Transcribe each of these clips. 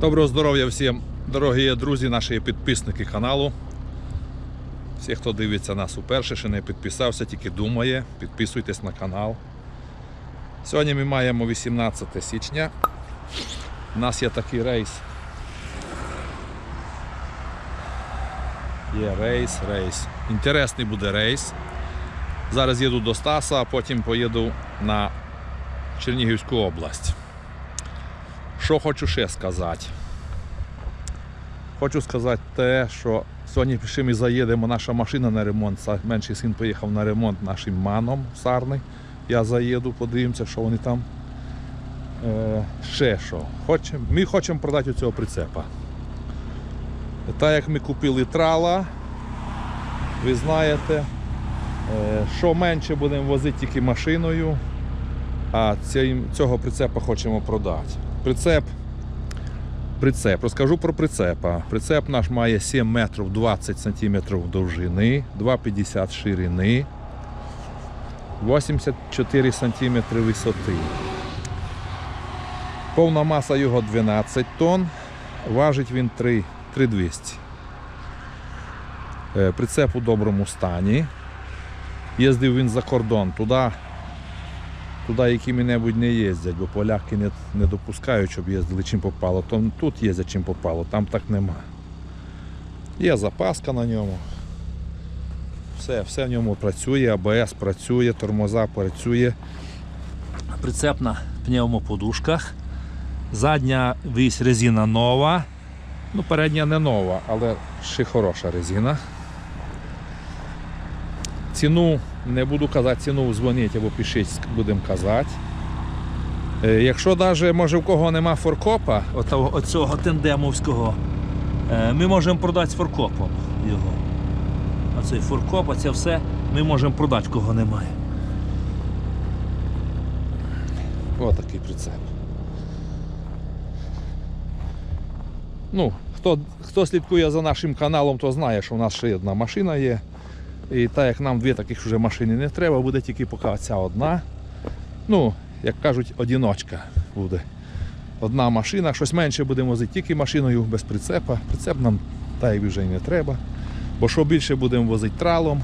Доброго здоров'я всім, дорогі друзі, наші підписники каналу. Всі, хто дивиться нас уперше, ще не підписався, тільки думає, підписуйтесь на канал. Сьогодні ми маємо 18 січня. У нас є такий рейс. Є рейс, рейс. Інтересний буде рейс. Зараз їду до Стаса, а потім поїду на Чернігівську область. Що хочу ще сказати? Хочу сказати те, що сьогодні ще ми заїдемо, наша машина на ремонт. Менший син поїхав на ремонт нашим маном Сарний. Я заїду, подивимося, що вони там. Е, ще що. Хочем, ми хочемо продати цього прицепа. Так як ми купили трала, ви знаєте, е, що менше будемо возити тільки машиною, а цього прицепа хочемо продати. Прицеп. Прицеп. Розкажу про прицепа. Прицеп наш має 7 метрів 20 сантиметрів довжини, 2,50 ширини, 84 сантиметри висоти. Повна маса його 12 тонн, важить він 3, 3200. Е, Прицеп у доброму стані. Їздив він за кордон туди, туди які-небудь не їздять, бо поляки не, не допускають, щоб їздили чим попало. То тут їздять чим попало, там так нема. Є запаска на ньому. Все, все в ньому працює, АБС працює, тормоза працює. Прицеп на пневмоподушках. Задня вісь резина нова. Ну, передня не нова, але ще хороша резина. Ціну не буду казати, ціну дзвоніть або пишіть, будемо казати. Е, Якщо навіть може в кого нема форкопа, оцього тендемовського, е, ми можемо продати з форкопом його. Оцей форкоп, оце все ми можемо продати, кого немає. Ось такий прицеп. Ну, хто, хто слідкує за нашим каналом, то знає, що у нас ще одна машина є. І так як нам дві таких вже машини не треба, буде тільки поки ця одна. Ну, як кажуть, одіночка буде. Одна машина, щось менше будемо возити тільки машиною без прицепа. Прицеп нам та й вже й не треба. Бо що більше будемо возити тралом,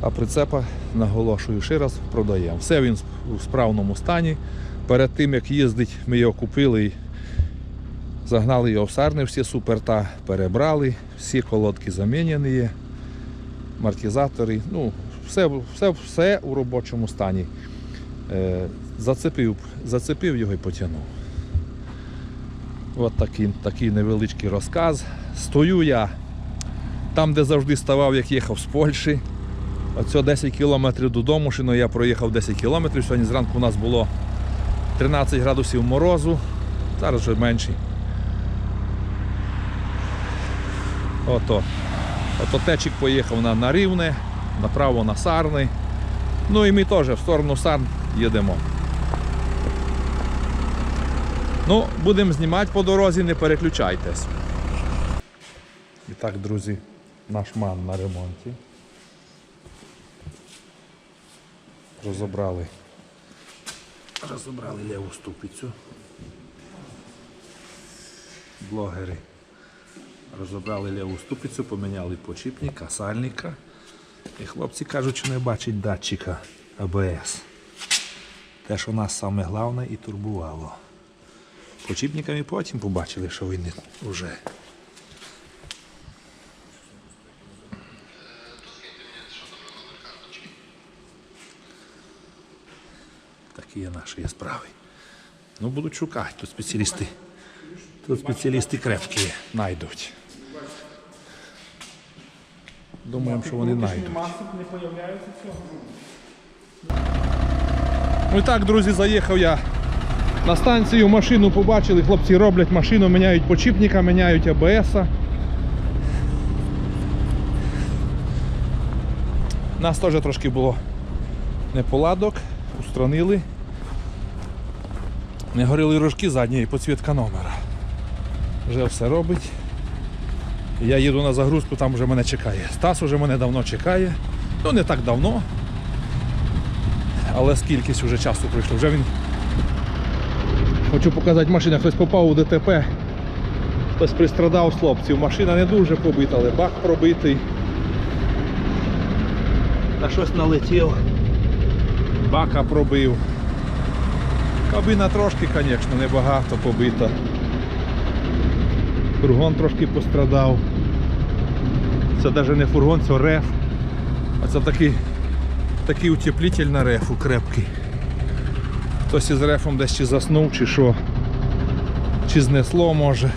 а прицепа, наголошую ще раз, продаємо. Все він у справному стані. Перед тим як їздить, ми його купили і загнали його в сарни, всі суперта перебрали, всі колодки замінені є амортизатори, ну, все, все, все у робочому стані. Е, зацепив, зацепив його і потягнув. От такий, такий невеличкий розказ. Стою я там, де завжди ставав, як їхав з Польщі. Оце 10 кілометрів додому, шино я проїхав 10 кілометрів. Сьогодні зранку у нас було 13 градусів морозу, зараз вже менший. Ото. Ото течик поїхав на, на Рівне, направо на Сарни. Ну і ми теж в сторону Сарн їдемо. Ну, будемо знімати по дорозі, не переключайтесь. І так, друзі, наш ман на ремонті. Розібрали. Розібрали ліву ступицю. Блогери. Розібрали ліву ступицю, поміняли почіпника, сальника. І хлопці кажуть, що не бачать датчика АБС. Те, що нас саме головне і турбувало. Почіпниками потім побачили, що він вже. Такі є наші справи. Ну, будуть шукати, тут спеціалісти. Тут спеціалісти крепкі знайдуть. Думаємо, що вони знайдуть. Ну і так, друзі, заїхав я на станцію, машину побачили, хлопці роблять машину, міняють почіпника, міняють АБС. Нас теж трошки було неполадок, устранили. Не горіли рожки задні і підсвітка номера. Вже все робить. Я їду на загрузку, там вже мене чекає. Стас вже мене давно чекає. Ну не так давно. Але скількись вже часу пройшло. Вже він Хочу показати машину. Хтось попав у ДТП. Хтось пристрадав з хлопців. Машина не дуже побита, але бак пробитий. На щось налетів. Бака пробив. Кабіна трошки, звісно, небагато побита. Фургон трошки пострадав. Це навіть не фургон, це реф. А це такий, такий утеплитель на рефу крепкий. Хтось із рефом десь чи заснув, чи що. Чи знесло може.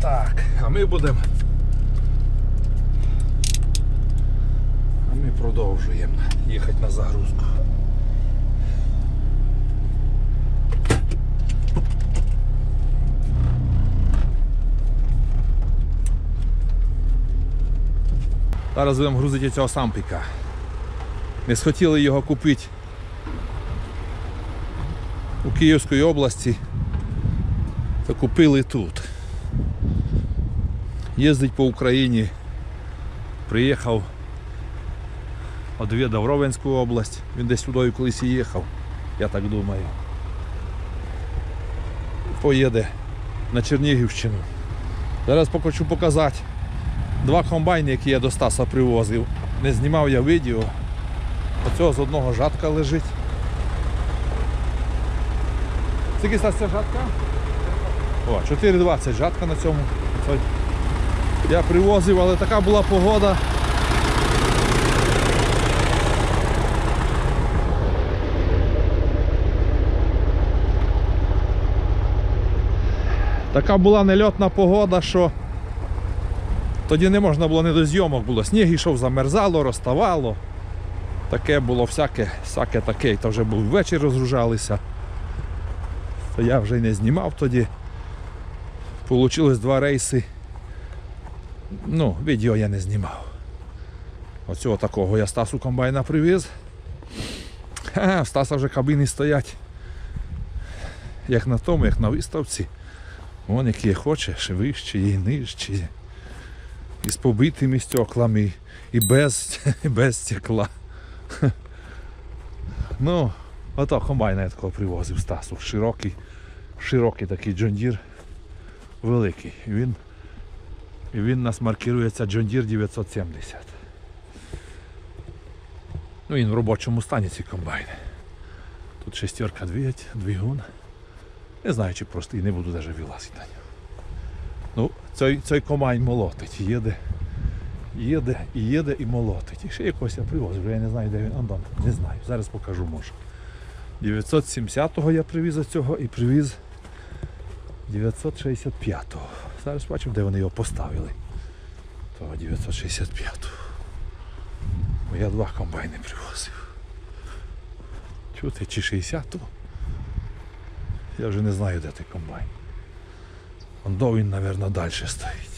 Так, а ми будемо. А ми продовжуємо їхати на загрузку. Зараз будемо грузити цього сампіка. Не схотіли його купити у Київській області, то купили тут. Їздить по Україні. Приїхав, одвідав Ровенську область. Він десь сюди колись і їхав, я так думаю. Поїде на Чернігівщину. Зараз хочу показати два комбайни, які я до Стаса привозив. Не знімав я відео. Оцього з одного жатка лежить. Скільки Стас ця жатка? О, 4,20 жатка на цьому. Я привозив, але така була погода. Така була нельотна погода, що тоді не можна було не до зйомок було. Сніг йшов, замерзало, розставало. Таке було всяке, всяке таке. То вже був вечір розгружалися. То я вже й не знімав тоді. Получилось два рейси. Ну, відео я не знімав. Оцього такого я Стасу комбайна привіз. Ха, в Стаса вже кабіни стоять. Як на тому, як на виставці. Вон які хочеш, вищі і нижчі. І з побитими стеклами, і без, і без стекла. Ну, ото комбайна я такого привозив Стасу. Широкий, широкий такий джондір. Великий. Він, і він нас маркирується Джондір 970. Ну він в робочому стані ці комбайни. Тут шестерка двигун. Не знаю, чи просто і не буду навіть вилазити на нього. Ну, цей, цей комбайн молотить, їде, їде, і їде і молотить. І ще якось я привозив, я не знаю, де він. Андон, не знаю, зараз покажу може. 970-го я привіз цього і привіз 965-го. Зараз бачимо, де вони його поставили. Того 965-го. Бо я два комбайни привозив. Чути, чи 60-го? Я вже не знаю, де той комбайн. Ондо він, мабуть, далі стоїть.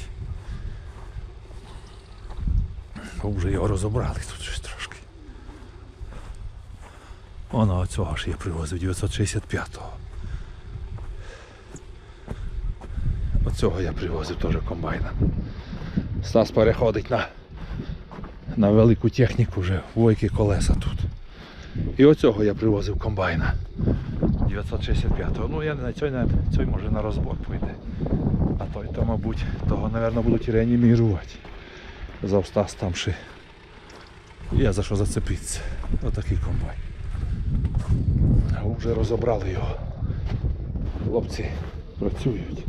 Бо вже його розібрали тут щось трошки. Воно оцього ж я привозив 965-го. Оцього я привозив теж комбайна. Стас переходить на, на велику техніку вже, войки колеса тут. І оцього я привозив комбайна. 965-го. Ну я знаю, цей, не- цей може на розбор пойде. Той, то, мабуть, того, мабуть, будуть реанімірувати. За Стас там ще. Є за що зацепитися. Отакий комбайн. Вже розібрали його. Хлопці працюють.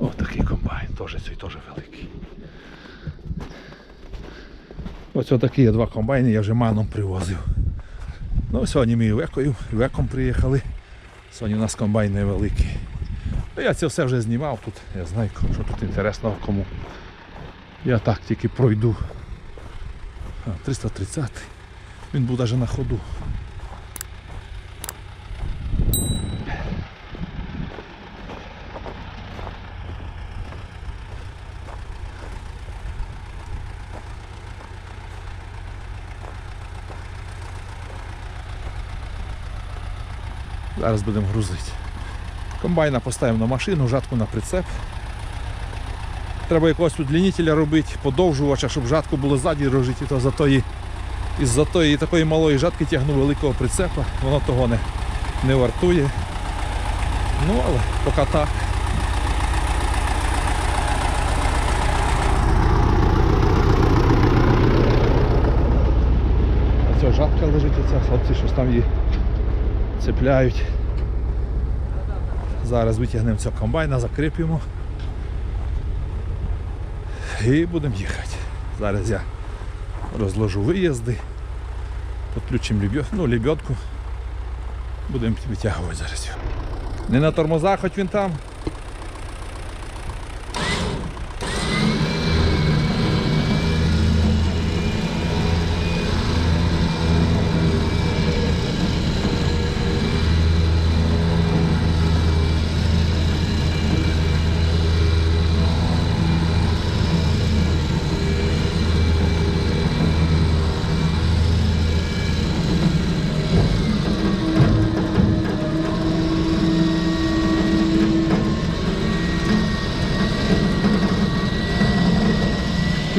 Отакий комбайн, теж цей теж великий. Ось отакі є два комбайни, я вже маном привозив. Ну, сьогодні ми і векою, веком приїхали. Сьогодні у нас комбайни великі. Я це все вже знімав тут. Я знаю, що тут інтересного кому. Я так тільки пройду. А, 330. Він був навіть на ходу. Зараз будемо грузити. Комбайна поставимо на машину, жатку на прицеп. Треба якогось удлінителя робити, подовжувача, щоб жатку було ззаді рожити, то за тої, із-за тої такої малої жатки тягну великого прицепа, воно того не, не вартує. Ну, але поки так. Оця жатка лежить, оця, хлопці щось там її цепляють. Зараз витягнемо цього комбайна, закріпимо і будемо їхати. Зараз я розложу виїзди, підключимо ну, лебедку. Будемо витягувати зараз. Не на тормозах, хоч він там.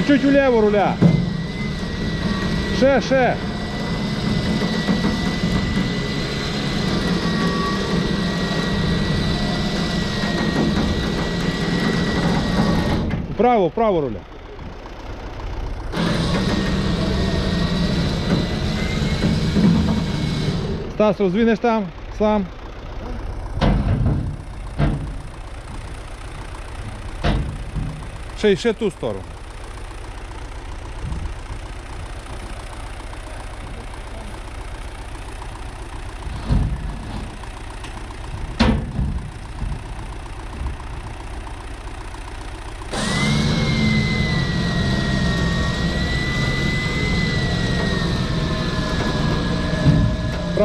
Чуть-чуть вліво руля. Ще, ще. Вправо, вправо руля. Стас, роздвинеш там сам. Ще, ще ту сторону.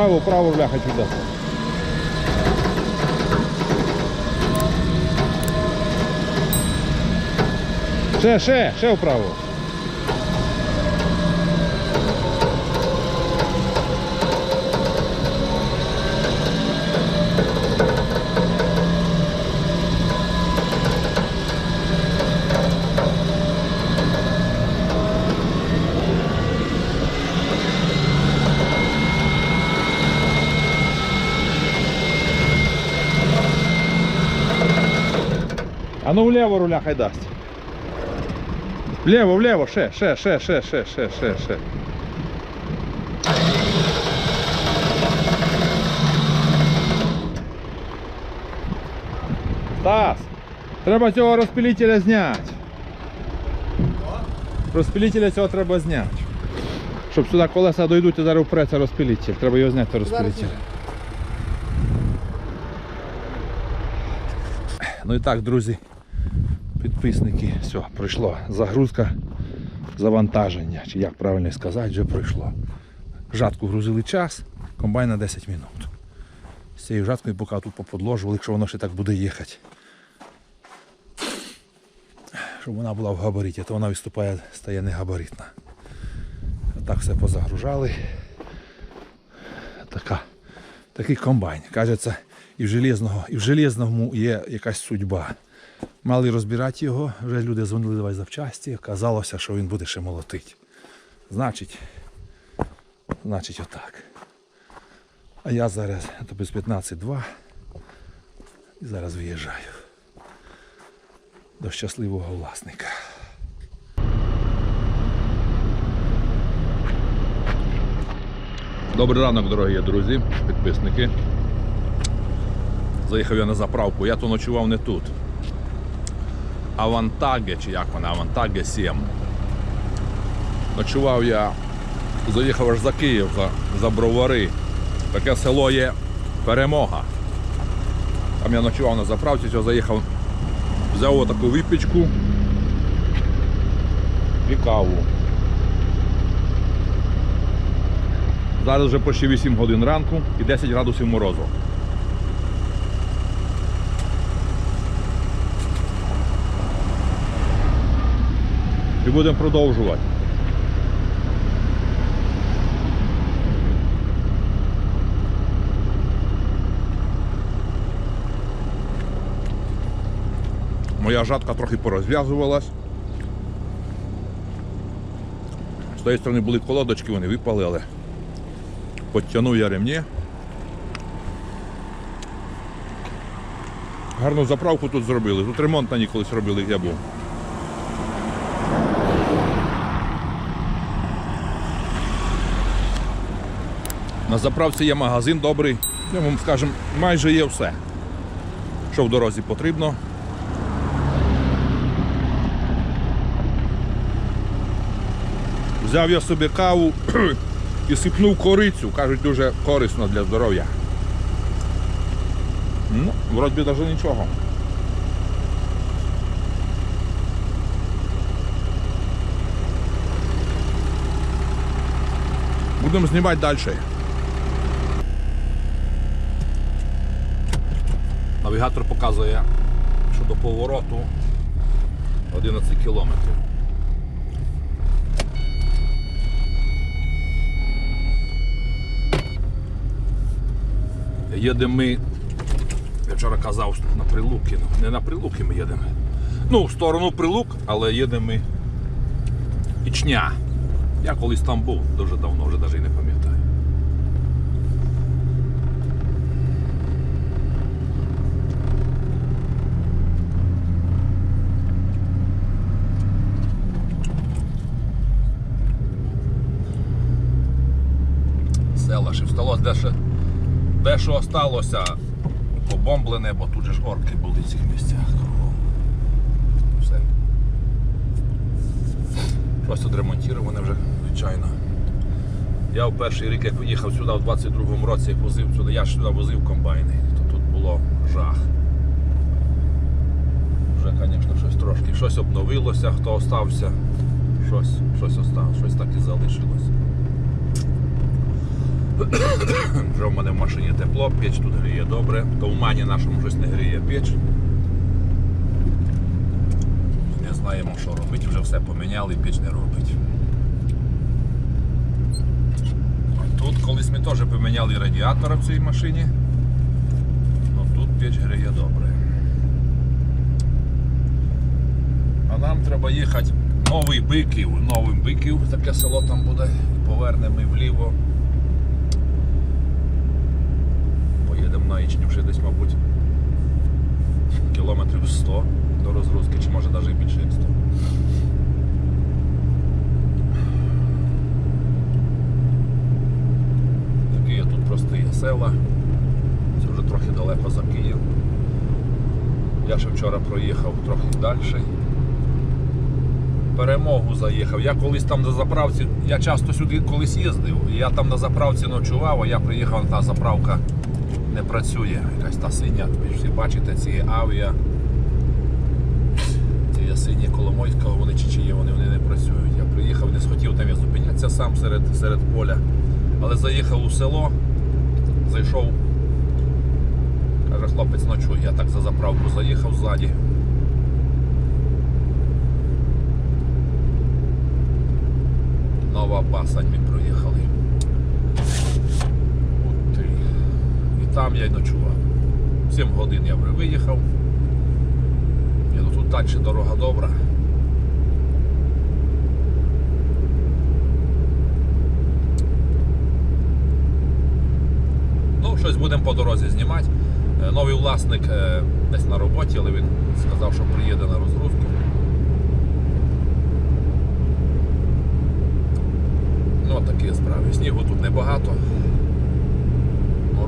Право, вправо, бляха, сюди. Ще, ще, ще вправо. А ну вліво руля хай дасть. Вліво, вліво, ще, ще, ще, ще, ще, ще, ще, ще. Стас, треба цього розпилителя зняти. Розпилителя цього треба зняти. Щоб сюди колеса дойдуть і зараз впреться розпилитель. Треба його зняти розпилитель. Ну і так, друзі, Підписники, все, пройшло загрузка, завантаження, чи як правильно сказати, вже пройшло. Жатку грузили час, комбайн на 10 минут. З цією жаткою поки тут поподложували, якщо воно ще так буде їхати. Щоб вона була в габариті, то вона виступає, стає негабаритна. Так все позагружали. Така, такий комбайн. Кажеться, і в железного, і в железному є якась судьба. Мали розбирати його, вже люди дзвонили давай запчасті, казалося, що він буде ще молотити. Значить, значить отак. А я зараз то без 15-2 і зараз виїжджаю до щасливого власника. Добрий ранок, дорогі друзі, підписники. Заїхав я на заправку, я то ночував не тут. Авантаге, чи як вона, Авантаге 7. Ночував я, заїхав аж за Київ, за, за Бровари. Таке село є Перемога. Там я ночував на заправці, цього заїхав, взяв таку випічку і каву. Зараз вже почти 8 годин ранку і 10 градусів морозу. і будемо продовжувати. Моя жатка трохи порозв'язувалась. З тієї сторони були колодочки, вони випали, але підтягнув я ремні. Гарну заправку тут зробили. Тут ремонт на ній колись робили, як я був. На заправці є магазин добрий, я вам скажемо, майже є все, що в дорозі потрібно. Взяв я собі каву і сипнув корицю, кажуть, дуже корисно для здоров'я. Ну, вроді навіть нічого. Будемо знімати далі. Навігатор показує, що до повороту 11 кілометрів. Їдемо ми, я вчора казав, на Прилуки. Ну, Не на Прилуки ми їдемо. Ну, в сторону Прилук, але їдемо ми Ічня. Я колись там був дуже давно, вже навіть не пам'ятаю. Села ще де що осталося побомблене, бо тут же ж орки були в цих місцях. Все. Щось тут ремонтоване вже, звичайно. Я в перший рік, як виїхав сюди, в 22-му році, як возив сюди, я ж сюди возив комбайни, то тут було жах. Вже, звісно, щось трошки. Щось обновилося, хто остався, щось, щось осталось, щось так і залишилось. Вже в мене в машині тепло, піч тут гріє добре, то в мані нашому щось не гріє піч. Не знаємо, що робити, вже все поміняли, піч не робить. Тут колись ми теж поміняли радіатора в цій машині. Ну тут піч гріє добре. А нам треба їхати новий биків, новим биків, таке село там буде, і повернемо вліво. Поїдемо на Ічню десь, мабуть, кілометрів 100 до розгрузки, чи може навіть більше як 100. Такі тут прості села. Це вже трохи далеко за Київ. Я ще вчора проїхав трохи далі. Перемогу заїхав. Я колись там на заправці, я часто сюди колись їздив. Я там на заправці ночував, а я приїхав, та заправка не працює. Якась та синя, ви всі бачите, ці авіа. Ці сині Коломойська, вони чи чиї, вони, вони не працюють. Я приїхав, не схотів там я зупинятися сам серед, серед поля. Але заїхав у село, зайшов. Каже, хлопець ночуй. Я так за заправку заїхав ззаді. Нова Басань ми проїхали. От ти. І там я й ночував. 7 годин я вже виїхав. Ні, ну тут далі дорога добра. Ну, щось будемо по дорозі знімати. Е, Новий власник е, десь на роботі, але він сказав, що приїде на розгрузку. Ну, такі справи. Снігу тут небагато.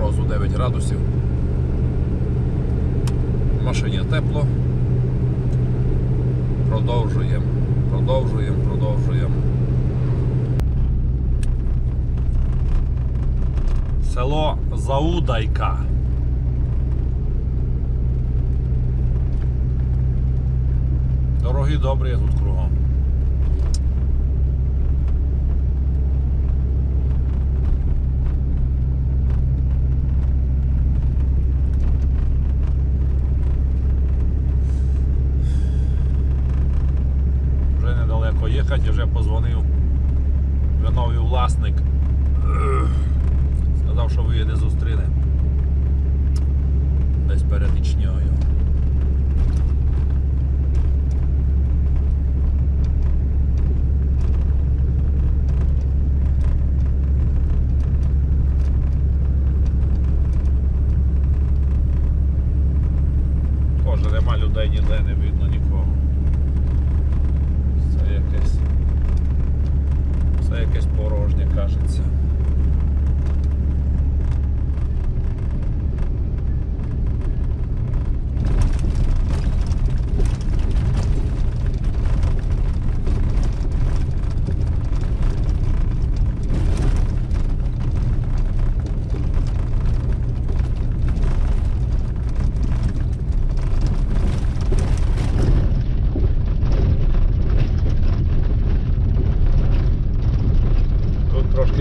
Морозу 9 градусів. В машині тепло. Продовжуємо, продовжуємо, продовжуємо. Село Заудайка. Дороги добрі тут кругом. Вже їхати, вже позвонив. Вже новий власник. Сказав, що виїде зустріне. Десь перед Ічньою. вже нема людей ніде, не видно нікого. Це якесь. Це якесь порожнє, кажеться.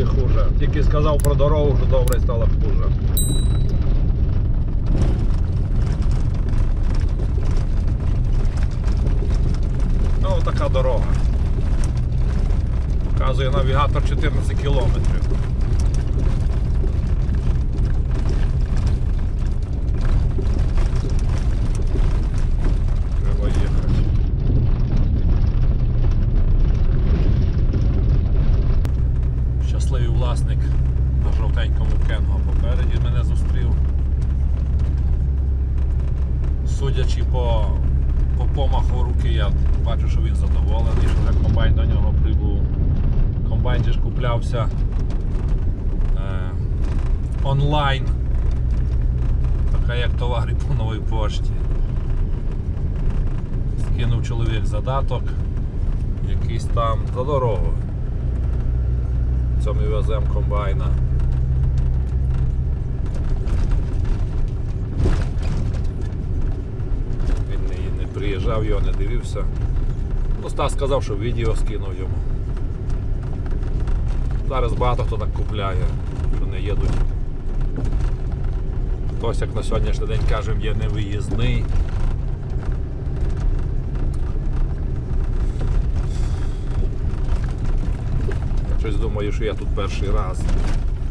Тут хуже. Тільки сказав про дорогу, що добре стало хуже. Ну, така дорога. Показує навігатор 14 кілометрів. Треба їхати. Щасливий власник на жовтенькому кенго попереді мене зустрів. Судячи по, по помаху руки, я бачу, що він задоволений, що вже комбайн до нього прибув. Комбайн же е, онлайн. Така як товари по новій пошті. Скинув чоловік задаток, якийсь там за дорогу. Ми веземо комбайна. Він не, не приїжджав, його не дивився. Ну, Стас сказав, що відео скинув йому. Зараз багато хто так купляє, що не їдуть. Хтось, як на сьогоднішній день кажемо, є невиїзний. Я щось думаю, що я тут перший раз.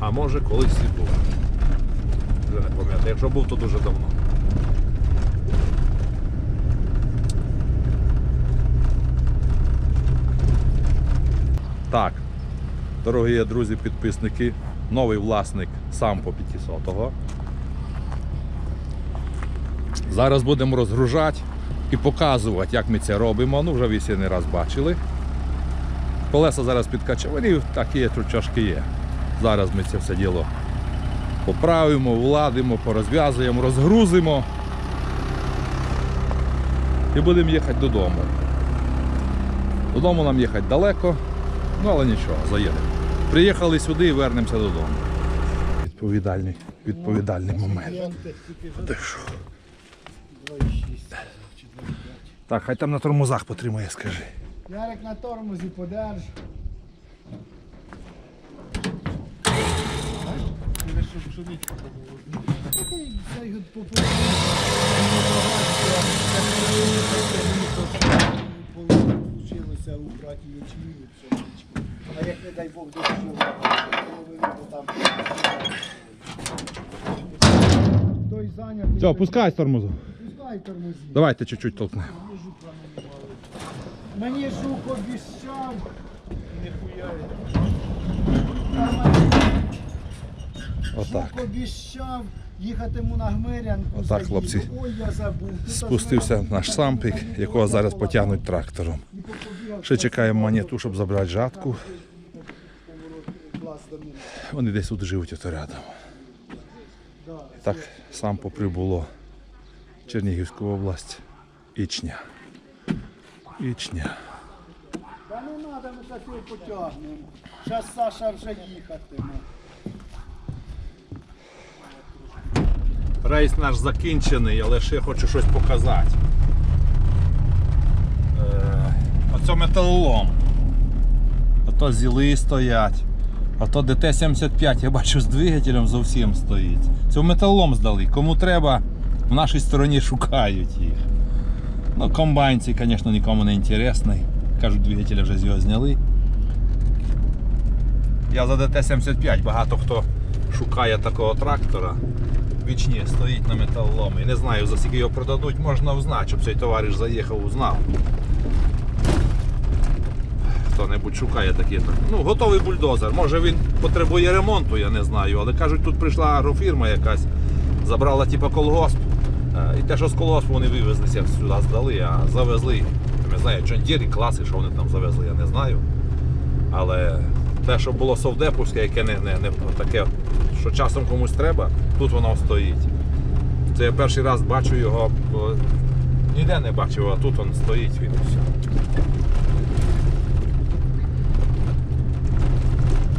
А може колись і був. Вже не пам'ятаю. Якщо був, то дуже давно. Так, дорогі друзі, підписники, новий власник сам по 500-го. Зараз будемо розгружати і показувати, як ми це робимо. Ну, вже ви всі не раз бачили. Колеса зараз підкачані, такі є, трошки є. Зараз ми це все діло поправимо, владимо, порозв'язуємо, розгрузимо і будемо їхати додому. Додому нам їхати далеко, ну але нічого, заїдемо. Приїхали сюди і вернемося додому. Відповідальний, відповідальний момент. Що? Так, хай там на тормозах потримає, скажи. Ярик на тормозі подерж. Получилося убрати ячмінь і пшеничку. А як не дай Бог то там. Той зайнятий. Все, пускай з тормозу. Пускай тормозі. Давайте чуть-чуть толкнемо. Мені жук обіщав. Отак. Жук обіщав, їхатиму на Гмирянку. Отак, хлопці. Ой, я забув. Спустився наш сампик, якого зараз потягнуть трактором. Ще чекаємо монету, щоб забрати жатку. Вони десь тут живуть ото рядом. Так сам поприбуло Чернігівську область. Ічня. Ічня. Та не треба, ми так його потягнемо. Зараз Саша вже їхатиме. Рейс наш закінчений, але ще хочу щось показати. Оце металолом. Ото зіли стоять. Ото ДТ-75, я бачу, з двигателем зовсім стоїть. Це в металолом здали. Кому треба, в нашій стороні шукають їх. Ну, комбайн цей, звісно, нікому не інтересний. Кажуть, двигателя вже з його зняли. Я за ДТ-75, багато хто шукає такого трактора. Вічні стоїть на металоломі. Не знаю, за скільки його продадуть, можна узнати, щоб цей товариш заїхав, узнав. Хто-небудь шукає такі. Ну, готовий бульдозер. Може він потребує ремонту, я не знаю. Але кажуть, тут прийшла агрофірма якась, забрала типу колгосп Е, І те, що з колоспу вони вивезлися сюди здали, а завезли, я не знаю, Джондірі, класи, що вони там завезли, я не знаю. Але те, що було совдеповське, яке не, не, не таке, що часом комусь треба, тут воно стоїть. Це я перший раз бачу його, ніде не бачив, а тут він стоїть він і все.